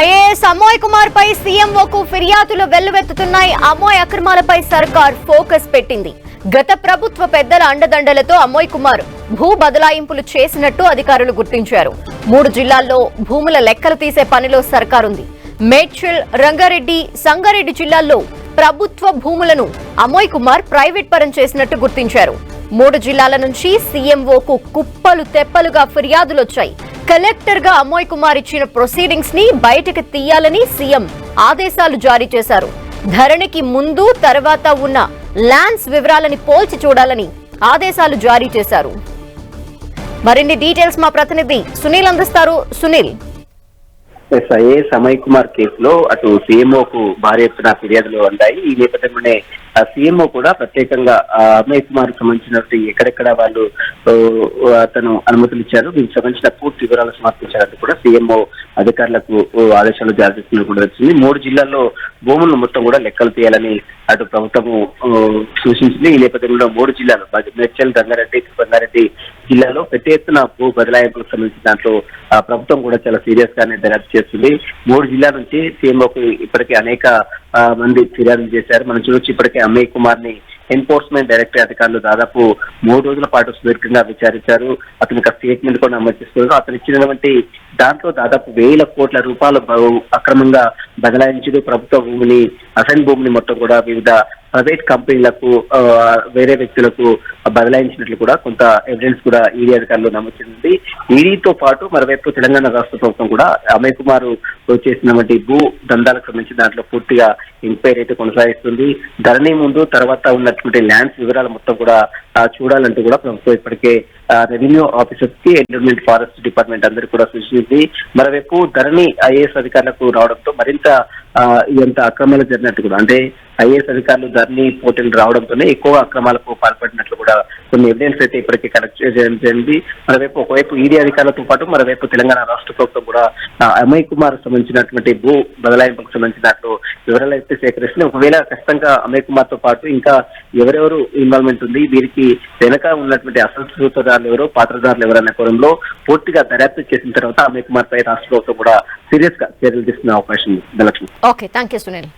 IAS Amoy Kumar పై సీఎంఓకు ఫిర్యాదులు వెల్లువెత్తుతున్నాయి. అమోయ్ అక్రమాలపై సర్కార్ ఫోకస్ పెట్టింది. గత ప్రభుత్వ పెద్దల అండదండలతో అమోయ్ కుమార్ భూ బదలాయింపులు చేసినట్టు అధికారులు గుర్తించారు. మూడు జిల్లాల్లో భూముల లెక్కలు తీసే పనిలో సర్కారుంది. మేడ్చల్ రంగారెడ్డి సంగారెడ్డి జిల్లాల్లో ప్రభుత్వ భూములను అమోయ్ కుమార్ ప్రైవేట్ పరం చేసినట్టు గుర్తించారు. మూడు జిల్లాల నుంచి సీఎంఓకు కుప్పలు తెప్పలుగా ఫిర్యాదులొచ్చాయి. కలెక్టర్గా అమోయ్ కుమార్ ఇచ్చిన ప్రొసీడింగ్స్ని బయటకు తీయాలని సీఎం ఆదేశాలు జారీ చేశారు. ధరణికి ముందు తర్వాత ఉన్న ల్యాండ్స్ వివరాలని పోల్చి చూడాలని ఆదేశాలు జారీ చేశారు. మరిన్ని డీటెయిల్స్ మా ప్రతినిధి సునీల్ అందిస్తారు. సునీల్. ఎస్ఐఏ సమయ్ కుమార్ కేసులో అటు సీఎంఓ కు భారీ ఎత్తున ఫిర్యాదులు అందాయి. ఈ నేపథ్యంలోనే సీఎంఓ కూడా ప్రత్యేకంగా అమయ్ కుమార్ సంబంధించినట్టు ఎక్కడెక్కడ వాళ్ళు అతను అనుమతులు ఇచ్చారు. దీనికి సంబంధించిన పూర్తి వివరాలు సమర్పించారంటూ కూడా సీఎంఓ అధికారులకు ఆదేశాలు జారీ చేస్తున్నట్టు కూడా వచ్చింది మూడు జిల్లాల్లో భూములను మొత్తం కూడా లెక్కలు తీయాలని అటు ప్రభుత్వము సూచించింది. ఈ నేపథ్యంలో మూడు జిల్లాలు బ- మేడ్చల్ రంగారెడ్డి రంగారెడ్డి జిల్లాలో పెద్ద ఎత్తున భూ బదలాయింపులకు సంబంధించి దాంట్లో ప్రభుత్వం కూడా చాలా సీరియస్ గానే దర్యాప్తు చేస్తుంది. మూడు జిల్లాల నుంచి సీఎంఓకి ఇప్పటికే అనేక మంది ఫిర్యాదులు చేశారు. మనం చూడొచ్చు ఇప్పటికే అమ్మయ్య కుమార్ని ఎన్ఫోర్స్మెంట్ డైరెక్టర్ అధికారులు దాదాపు మూడు రోజుల పాటు సుదీర్ఘంగా విచారించారు. అతని యొక్క స్టేట్మెంట్ కూడా అమలు చేస్తున్నారు అతను ఇచ్చినటువంటి దాంట్లో దాదాపు వేల కోట్ల రూపాయలు అక్రమంగా బదలాయించడం ప్రభుత్వ భూమిని అసైన్ భూమిని మొత్తం కూడా వివిధ ప్రైవేట్ కంపెనీలకు వేరే వ్యక్తులకు బదలాయించినట్లు కూడా కొంత ఎవిడెన్స్ కూడా ఈడీ అధికారులు నమోదు ఈడీతో పాటు మరోవైపు తెలంగాణ రాష్ట్ర ప్రభుత్వం కూడా అమయ్ కుమార్ చేసినటువంటి భూ దందాలకు సంబంధించి దాంట్లో పూర్తిగా ఎంక్వైరీ అయితే కొనసాగిస్తుంది. ధరణి ముందు తర్వాత ఉన్నటువంటి ల్యాండ్స్ వివరాలు మొత్తం కూడా చూడాలంటూ కూడా ప్రభుత్వం ఇప్పటికే రెవెన్యూ ఆఫీసర్స్కి ఎన్విరాన్మెంట్ ఫారెస్ట్ డిపార్ట్మెంట్ అందరూ కూడా సూచించింది. మరోవైపు ధరణి ఐఏఎస్ అధికారులకు రావడంతో మరింత ఎంత అక్రమాలు జరిగినట్టు కూడా. అంటే ఐఏఎస్ అధికారులు ధరణి పోటీలు రావడంతోనే ఎక్కువ అక్రమాలకు పాల్పడినట్లు కూడా కొన్ని ఎవిడెన్స్ అయితే ఇప్పటికీ కలెక్ట్ చేయడం జరిగింది. మరోవైపు ఒకవైపు ఈడీ అధికారులతో పాటు మరోవైపు తెలంగాణ రాష్ట్ర ప్రభుత్వం కూడా అమయ్ కుమార్ సంబంధించినటువంటి భూ బదలాయింపుకు సంబంధించినట్లు వివరాలు అయితే సేకరిస్తున్నాయి. ఒకవేళ ఖచ్చితంగా అమయ్ కుమార్తో పాటు ఇంకా ఎవరెవరు ఇన్వాల్వ్మెంట్ ఉంది వీరికి వెనక ఉన్నటువంటి అసలు సూత్రదారులు ఎవరు పాత్రధారులు ఎవరనే కోణంలో పూర్తిగా దర్యాప్తు చేసిన తర్వాత అమయ్ కుమార్ పై రాష్ట్ర ప్రభుత్వం కూడా సీరియస్గా చర్యలు తీసుకునే అవకాశం ఉంది. Okay thank you Sunil.